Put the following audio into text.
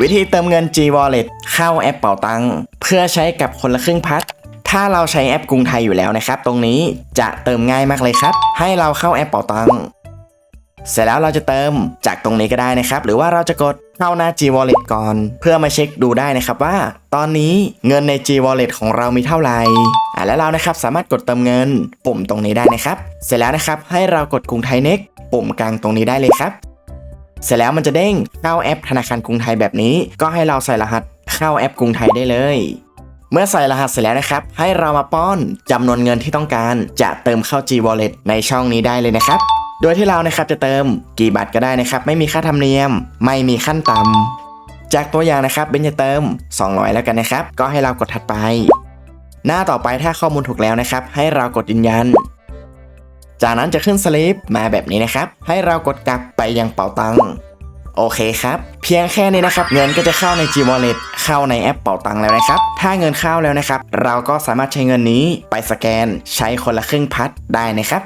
วิธีเติมเงิน G Wallet เข้าแอปเป๋าตังเพื่อใช้กับคนละครึ่งพัด ถ้าเราใช้แอปกรุงไทยอยู่แล้วนะครับ ตรงนี้จะเติมง่ายมากเลยครับ ให้เราเข้าแอปเป๋าตังเสร็จแล้วเราจะเติมจากตรงนี้ก็ได้นะครับ หรือว่าเราจะกดเข้าหน้า G Wallet ก่อน เพื่อมาเช็คดูได้นะครับว่า ตอนนี้เงินใน G Wallet ของเรามีเท่าไหร่อะและเรานะครับสามารถกดเติมเงินปุ่มตรงนี้ได้นะครับ เสร็จแล้วนะครับให้เรากดกรุงไทย Next ปุ่มกลางตรงนี้ได้เลยครับ เสร็จแล้วมันจะเด้งเข้าแอปธนาคารกรุงไทยแบบนี้ ก็ให้เราใส่รหัสเข้าแอปกรุงไทยได้เลย เมื่อใส่รหัสเสร็จแล้วนะครับ ให้เรามาป้อนจำนวนเงินที่ต้องการ จะเติมเข้า G Wallet ในช่องนี้ได้เลยนะครับโดยที่เรานะครับจะเติมกี่บาทก็ได้นะครับ ไม่มีค่าธรรมเนียม ไม่มีขั้นต่ำจากตัวอย่างนะครับเบนจะเติม 200 แล้วกันนะครับ ก็ให้เรากดถัดไป หน้าต่อไปถ้าข้อมูลถูกแล้วนะครับ ให้เรากดยืนยัน จากนั้นจะขึ้นสลิปมาแบบนี้นะครับ ให้เรากดกลับไปยังเป๋าตังค์โอเคครับ เพียงแค่นี้นะครับ เงินก็จะเข้าใน G Wallet เข้าในแอปเป๋าตังค์แล้วนะครับ ถ้าเงินเข้าแล้วนะครับ เราก็สามารถใช้เงินนี้ไปสแกนใช้คนละครึ่งพัดได้นะครับ